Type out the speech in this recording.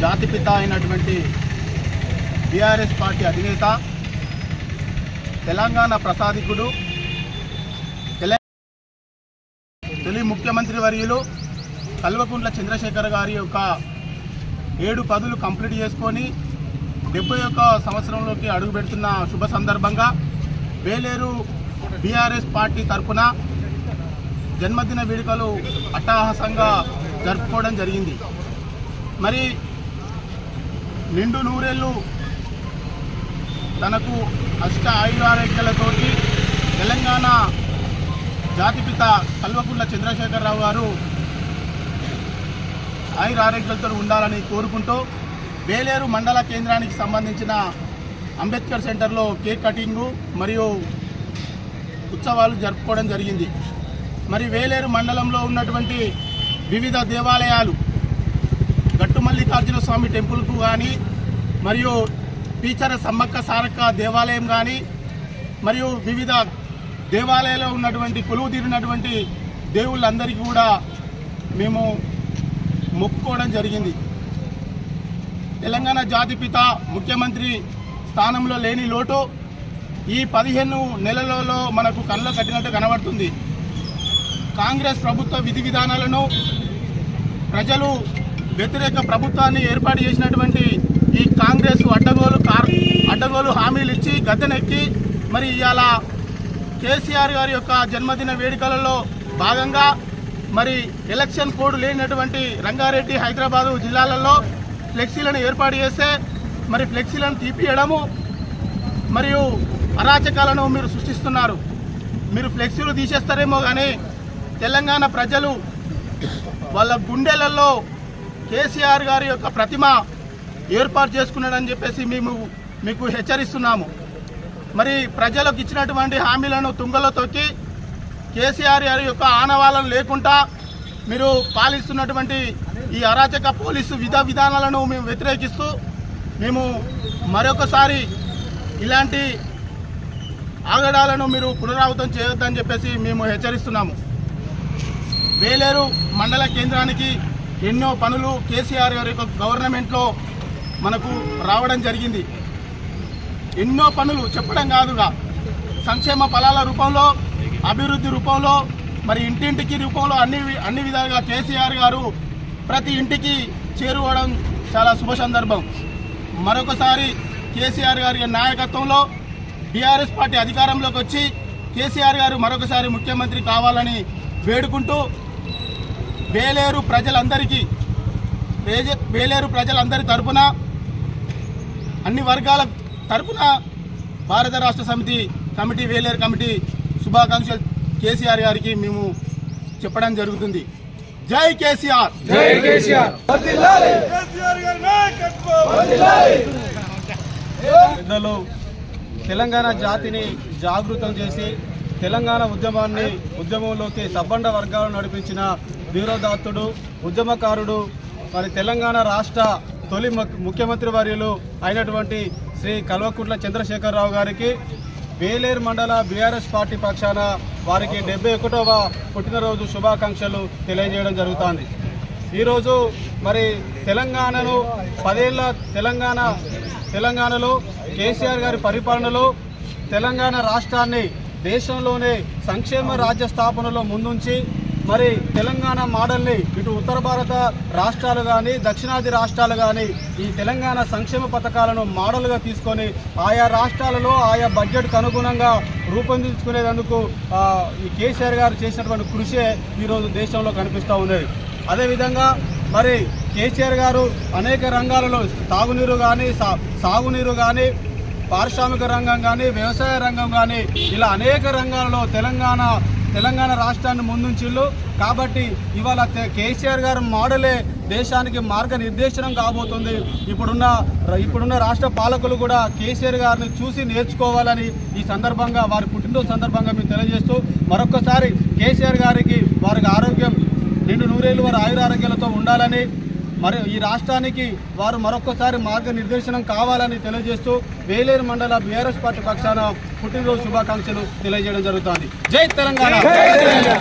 జాతిపిత అయినటువంటి BRS party అధినేత తెలంగాణ ప్రసాదికుడు తొలి ముఖ్యమంత్రి వర్యులు కల్వకుంట్ల చంద్రశేఖర్ గారి యొక్క ఏడు పదులు కంప్లీట్ చేసుకొని డెబ్బై ఒక్క సంవత్సరంలోకి అడుగు పెడుతున్న శుభ సందర్భంగా వేలేరు బీఆర్ఎస్ పార్టీ తరఫున జన్మదిన వేడుకలు అట్టహాసంగా జరుపుకోవడం జరిగింది. మరి నిండు నూరేళ్ళు తనకు అష్ట ఆయురారోగ్యాలతోటి తెలంగాణ జాతిపిత కల్వకుంట్ల చంద్రశేఖరరావు గారు ఆయురారోగ్యాలతో ఉండాలని కోరుకుంటూ వేలేరు మండల కేంద్రానికి సంబంధించిన అంబేద్కర్ సెంటర్లో కేక్ కటింగు మరియు ఉత్సవాలు జరుపుకోవడం జరిగింది. మరి వేలేరు మండలంలో ఉన్నటువంటి వివిధ దేవాలయాలు గట్టు మల్లికార్జున స్వామి టెంపుల్కు కానీ మరియు పీచర సమ్మక్క సారక్క దేవాలయం కానీ మరియు వివిధ దేవాలయాల్లో ఉన్నటువంటి కొలువు తీరినటువంటి దేవుళ్ళందరికీ కూడా మేము మొక్కుకోవడం జరిగింది. తెలంగాణ జాతిపిత ముఖ్యమంత్రి స్థానంలో లేని లోటు ఈ పదిహేను నెలలలో మనకు కళ్ళలో కట్టినట్టు కనబడుతుంది. కాంగ్రెస్ ప్రభుత్వ విధి విధానాలను ప్రజలు వ్యతిరేక ప్రభుత్వాన్ని ఏర్పాటు చేసినటువంటి ఈ కాంగ్రెస్ అడ్డగోలు కార్ అడ్డగోలు హామీలు ఇచ్చి గద్దెనెక్కి మరి ఇవాళ కేసీఆర్ గారి యొక్క జన్మదిన వేడుకలలో భాగంగా మరి ఎలక్షన్ కోడ్ లేనటువంటి రంగారెడ్డి హైదరాబాదు జిల్లాలలో ఫ్లెక్సీలను ఏర్పాటు చేస్తే మరి ఫ్లెక్సీలను తీపియడము మరియు అరాచకాలను మీరు సృష్టిస్తున్నారు. మీరు ఫ్లెక్సీలు తీసేస్తారేమో కానీ తెలంగాణ ప్రజలు వాళ్ళ గుండెలలో కేసీఆర్ గారి యొక్క ప్రతిమ ఏర్పాటు చేసుకున్నాడని చెప్పేసి మేము మీకు హెచ్చరిస్తున్నాము. మరి ప్రజలకు ఇచ్చినటువంటి హామీలను తుంగలో తొక్కి కేసీఆర్ గారి యొక్క ఆనవాళ్ళను లేకుండా మీరు పాలిస్తున్నటువంటి ఈ అరాచక పోలీసు విధ విధానాలను మేము వ్యతిరేకిస్తూ మేము మరొకసారి ఇలాంటి ఆగడాలను మీరు పునరావృతం చేయొద్దని చెప్పేసి మేము హెచ్చరిస్తున్నాము. వేలేరు మండల కేంద్రానికి ఎన్నో పనులు కేసీఆర్ గారి యొక్క గవర్నమెంట్లో మనకు రావడం జరిగింది. ఎన్నో పనులు చెప్పడం కాదుగా. సంక్షేమ ఫలాల రూపంలో అభివృద్ధి రూపంలో మరి ఇంటింటికి రూపంలో అన్ని అన్ని విధాలుగా కేసీఆర్ గారు ప్రతి ఇంటికి చేరుకోవడం చాలా శుభ సందర్భం. మరొకసారి కేసీఆర్ గారి నాయకత్వంలో బీఆర్ఎస్ పార్టీ అధికారంలోకి వచ్చి కేసీఆర్ గారు మరొకసారి ముఖ్యమంత్రి కావాలని వేడుకుంటూ వేలేరు ప్రజలందరికీ వేలేరు ప్రజలందరి తరపున అన్ని వర్గాల తరపున భారత రాష్ట్ర సమితి కమిటీ వేలేరు కమిటీ శుభాకాంక్షలు కేసీఆర్ గారికి మేము చెప్పడం జరుగుతుంది. జై కేసీఆర్. జై కేసీఆర్. కేసీఆర్ గారి నాయకత్వం. పెద్దలు తెలంగాణ జాతిని జాగృతం చేసి తెలంగాణ ఉద్యమాన్ని ఉద్యమంలోకి సబ్బండ వర్గాలను నడిపించిన ధీరోదాత్తుడు ఉద్యమకారుడు మరి తెలంగాణ రాష్ట్ర తొలి ముఖ్య- ముఖ్యమంత్రి వర్యులు అయినటువంటి శ్రీ కల్వకుంట్ల చంద్రశేఖరరావు గారికి వేలేరు మండల బీఆర్ఎస్ పార్టీ పక్షాన వారికి డెబ్బై ఒకటవ పుట్టినరోజు శుభాకాంక్షలు తెలియజేయడం జరుగుతోంది. ఈరోజు మరి తెలంగాణను పదేళ్ళ తెలంగాణ తెలంగాణలో కేసీఆర్ గారి పరిపాలనలో తెలంగాణ రాష్ట్రాన్ని దేశంలోనే సంక్షేమ రాజ్య స్థాపనలో ముందుంచి మరి తెలంగాణ మోడల్ని ఇటు ఉత్తర భారత రాష్ట్రాలు కానీ దక్షిణాది రాష్ట్రాలు కానీ ఈ తెలంగాణ సంక్షేమ పథకాలను మోడల్గా తీసుకొని ఆయా రాష్ట్రాలలో ఆయా బడ్జెట్కు అనుగుణంగా రూపొందించుకునేందుకు ఈ కేసీఆర్ గారు చేసినటువంటి కృషే ఈరోజు దేశంలో కనిపిస్తూ ఉన్నది. అదేవిధంగా మరి కేసీఆర్ గారు అనేక రంగాలలో తాగునీరు కానీ సా సాగునీరు కానీ పారిశ్రామిక రంగం కానీ వ్యవసాయ రంగం కానీ ఇలా అనేక రంగాలలో తెలంగాణ తెలంగాణ రాష్ట్రాన్ని ముందుంచిళ్ళు. కాబట్టి ఇవాళ కేసీఆర్ గారు మోడలే దేశానికి మార్గనిర్దేశనం కాబోతుంది. ఇప్పుడున్న ఇప్పుడున్న రాష్ట్ర పాలకులు కూడా కేసీఆర్ గారిని చూసి నేర్చుకోవాలని ఈ సందర్భంగా వారి పుట్టినరోజు సందర్భంగా మేము తెలియజేస్తూ మరొకసారి కేసీఆర్ గారికి వారికి ఆరోగ్యం నిండు నూరేళ్ళు వారి ఆయురారోగ్యాలతో ఉండాలని మరి ఈ రాష్ట్రానికి వారు మరొకసారి మార్గనిర్దేశనం కావాలని తెలియజేస్తూ వేలేరు మండల బీఆర్ఎస్ పార్టీ పక్షాన పుట్టినరోజు శుభాకాంక్షలు తెలియజేయడం జరుగుతోంది. జై తెలంగాణ!